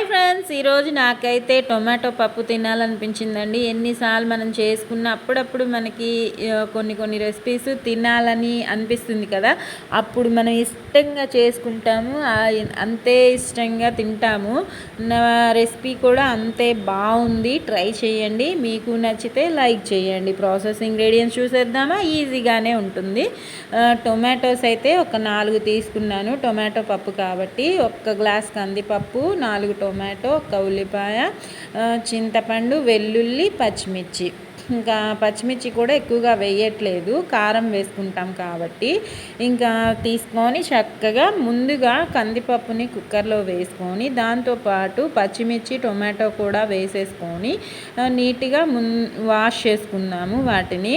Hi friends ఈరోజు నాకైతే tomato పప్పు తినాలనిపించిందండి. ఎన్నిసార్లు మనం చేసుకున్న అప్పుడప్పుడు మనకి కొన్ని కొన్ని రెసిపీస్ తినాలని అనిపిస్తుంది కదా. అప్పుడు మనం ఇష్టంగా చేసుకుంటాము అంతే ఇష్టంగా తింటాము. నా రెసిపీ కూడా అంతే బాగుంది. ట్రై చేయండి. మీకు నచ్చితే లైక్ చేయండి. ప్రాసెస్ ఇంగ్రీడియంట్స్ చూసేద్దామా? ఈజీగానే ఉంటుంది. టొమాటోస్ అయితే ఒక నాలుగు తీసుకున్నాను. టొమాటో పప్పు కాబట్టి ఒక్క గ్లాస్ కందిపప్పు నాలుగు నాలుగు టొమాటో ఒక ఉల్లిపాయ చింతపండు వెల్లుల్లి పచ్చిమిర్చి. ఇంకా పచ్చిమిర్చి కూడా ఎక్కువగా వేయట్లేదు. కారం వేసుకుంటాం కాబట్టి. ఇంకా తీసుకొని చక్కగా ముందుగా కందిపప్పుని కుక్కర్లో వేసుకొని దాంతోపాటు పచ్చిమిర్చి టొమాటో కూడా వేసేసుకొని నీట్గా మున్ వాష్ చేసుకున్నాము వాటిని.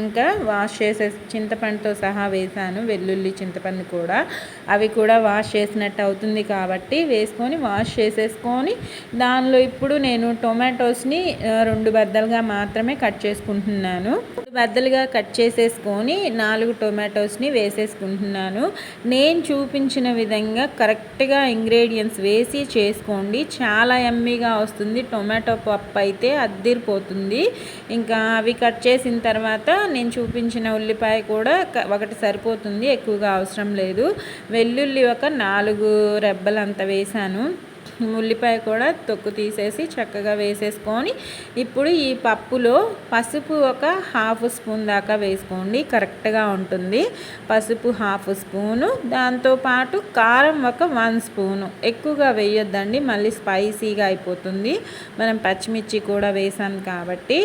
ఇంకా వాష్ చేసే చింతపండుతో సహా వేసాను వెల్లుల్లి చింతపండు కూడా. అవి కూడా వాష్ చేసినట్టు అవుతుంది కాబట్టి వేసుకొని వాష్ చేసేసుకొని దానిలో ఇప్పుడు నేను టొమాటోస్ని రెండు బద్దలుగా మాత్రమే కట్ చేసుకుంటున్నాను. బద్దలుగా కట్ చేసేసుకొని నాలుగు టొమాటోస్ని వేసేసుకుంటున్నాను. నేను చూపించిన విధంగా కరెక్ట్గా ఇంగ్రీడియంట్స్ వేసి చేసుకోండి. చాలా ఎమ్మీగా వస్తుంది. టొమాటో పప్పు అయితే అద్దిరిపోతుంది. ఇంకా అవి కట్ చేసిన తర్వాత నేను చూపించిన ఉల్లిపాయ కూడా ఒకటి సరిపోతుంది ఎక్కువగా అవసరం లేదు. వెల్లుల్లి ఒక నాలుగు రెబ్బలంత వేసాను ఉల్లిపాయ కూడా తొక్కు తీసేసి చక్కగా వేసేసుకొని ఇప్పుడు ఈ పప్పులో పసుపు ఒక హాఫ్ స్పూన్ దాకా వేసుకోండి కరెక్ట్గా ఉంటుంది. పసుపు హాఫ్ స్పూను దాంతోపాటు కారం ఒక వన్ స్పూను. ఎక్కువగా వేయొద్దండి మళ్ళీ స్పైసీగా అయిపోతుంది. మనం పచ్చిమిర్చి కూడా వేసాం కాబట్టి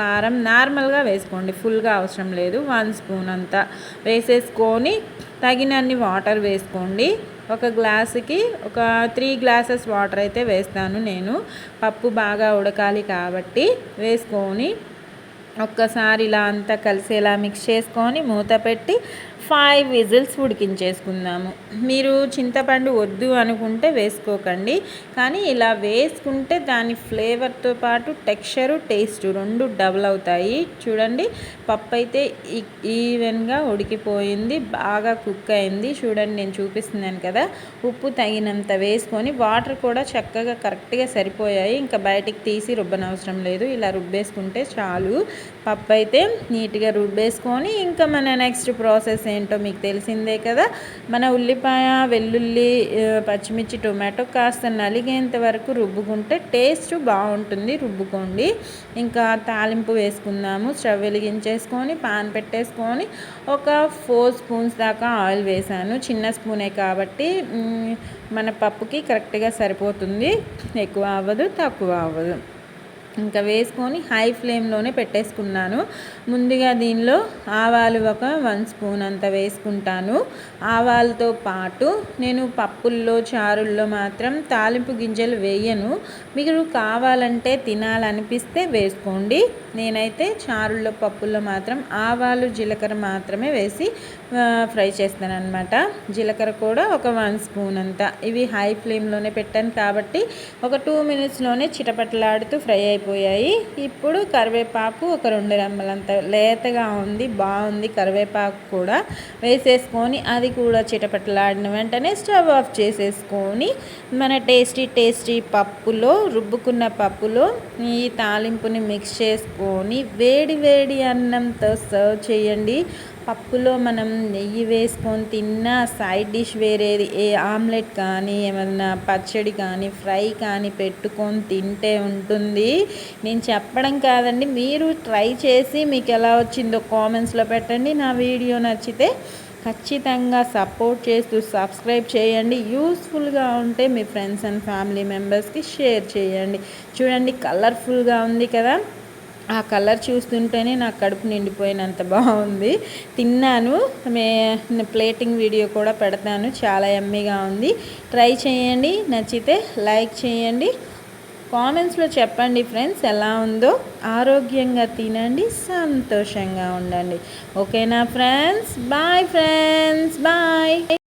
కారం నార్మల్గా వేసుకోండి ఫుల్గా అవసరం లేదు వన్ స్పూన్ అంతా వేసేసుకొని తగినన్ని వాటర్ వేసుకోండి. ఒక గ్లాసుకి ఒక త్రీ గ్లాసెస్ వాటర్ అయితే వేస్తాను నేను. పప్పు బాగా ఉడకాలి కాబట్టి వేసుకొని ఒక్కసారి ఇలా అంతా కలిసేలా మిక్స్ చేసుకొని మూత పెట్టి ఫైవ్ విజిల్స్ ఉడికించేసుకుందాము. మీరు చింతపండు వద్దు అనుకుంటే వేసుకోకండి. కానీ ఇలా వేసుకుంటే దాని ఫ్లేవర్తో పాటు టెక్స్చరు టేస్ట్ రెండు డబుల్ అవుతాయి. చూడండి పప్పు అయితే ఈవెన్గా ఉడికిపోయింది బాగా కుక్ అయింది. చూడండి నేను చూపిస్తున్నాను కదా. ఉప్పు తగినంత వేసుకొని వాటర్ కూడా చక్కగా కరెక్ట్గా సరిపోయాయి. ఇంకా బయటికి తీసి రుబ్బనవసరం లేదు. ఇలా రుబ్బేసుకుంటే చాలు. పప్పు అయితే నీట్గా రుబ్బేసుకొని ఇంకా మన నెక్స్ట్ ప్రాసెస్ ఏంటో మీకు తెలిసిందే కదా. మన ఉల్లిపాయ వెల్లుల్లి పచ్చిమిర్చి టొమాటో కాస్త నలిగేంత వరకు రుబ్బుకుంటే టేస్ట్ బాగుంటుంది రుబ్బుకోండి. ఇంకా తాలింపు వేసుకుందాము. స్టవ్ వెలిగించేసుకొని పాన్ పెట్టేసుకొని ఒక ఫోర్ స్పూన్స్ దాకా ఆయిల్ వేసాను. చిన్న స్పూనే కాబట్టి మన పప్పుకి కరెక్ట్గా సరిపోతుంది. ఎక్కువ అవ్వదు తక్కువ అవ్వదు. ఇంకా వేసుకొని హై ఫ్లేమ్లోనే పెట్టేసుకున్నాను. ముందుగా దీనిలో ఆవాలు ఒక వన్ స్పూన్ అంత వేసుకుంటాను. ఆవాలతో పాటు నేను పప్పుల్లో చారుల్లో మాత్రం తాలింపు గింజలు వేయను. మీరు కావాలంటే తినాలనిపిస్తే వేసుకోండి. నేనైతే చారుల్లో పప్పుల్లో మాత్రం ఆవాలు జీలకర్ర మాత్రమే వేసి ఫ్రై చేస్తాను అనమాట జీలకర్ర కూడా ఒక వన్ స్పూన్ అంత. ఇవి హై ఫ్లేమ్లోనే పెట్టాను కాబట్టి ఒక టూ మినిట్స్లోనే చిటపటలాడుతూ ఫ్రై అయిపోయాయి. ఇప్పుడు కరివేపాకు ఒక రెండు రెమ్మలంత లేతగా ఉంది బాగుంది కరివేపాకు కూడా. వేసేసుకొని అది కూడా చిటపటలాడిన వెంటనే స్టవ్ ఆఫ్ చేసేసుకొని మన టేస్టీ టేస్టీ పప్పులో రుబ్బుకున్న పప్పులో ఈ తాలింపుని మిక్స్ చేసుకొని వేడి వేడి అన్నంతో సర్వ్ చేయండి. పప్పులో మనం నెయ్యి వేసుకొని తిన్న సైడ్ డిష్ వేరేది. ఏ ఆమ్లెట్ కానీ ఏమన్నా పచ్చడి కానీ ఫ్రై కానీ పెట్టుకొని తింటే ఉంటుంది. నేను చెప్పడం కాదండి మీరు ట్రై చేసి మీకు ఎలా వచ్చిందో కామెంట్స్లో పెట్టండి. నా వీడియో నచ్చితే ఖచ్చితంగా సపోర్ట్ చేస్తూ సబ్స్క్రైబ్ చేయండి. యూస్ఫుల్గా ఉంటే మీ ఫ్రెండ్స్ అండ్ ఫ్యామిలీ మెంబర్స్కి షేర్ చేయండి. చూడండి కలర్ఫుల్గా ఉంది కదా. ఆ కలర్ చూస్తుంటేనే నాకు కడుపు నిండిపోయినంత బాగుంది. తిన్నాను. మే ప్లేటింగ్ వీడియో కూడా పెడతాను. చాలా ఎమ్మీగా ఉంది. ట్రై చేయండి. నచ్చితే లైక్ చేయండి. కామెంట్స్లో చెప్పండి ఫ్రెండ్స్ ఎలా ఉందో. ఆరోగ్యంగా తినండి. సంతోషంగా ఉండండి. ఓకేనా ఫ్రెండ్స్? Bye friends. బాయ్.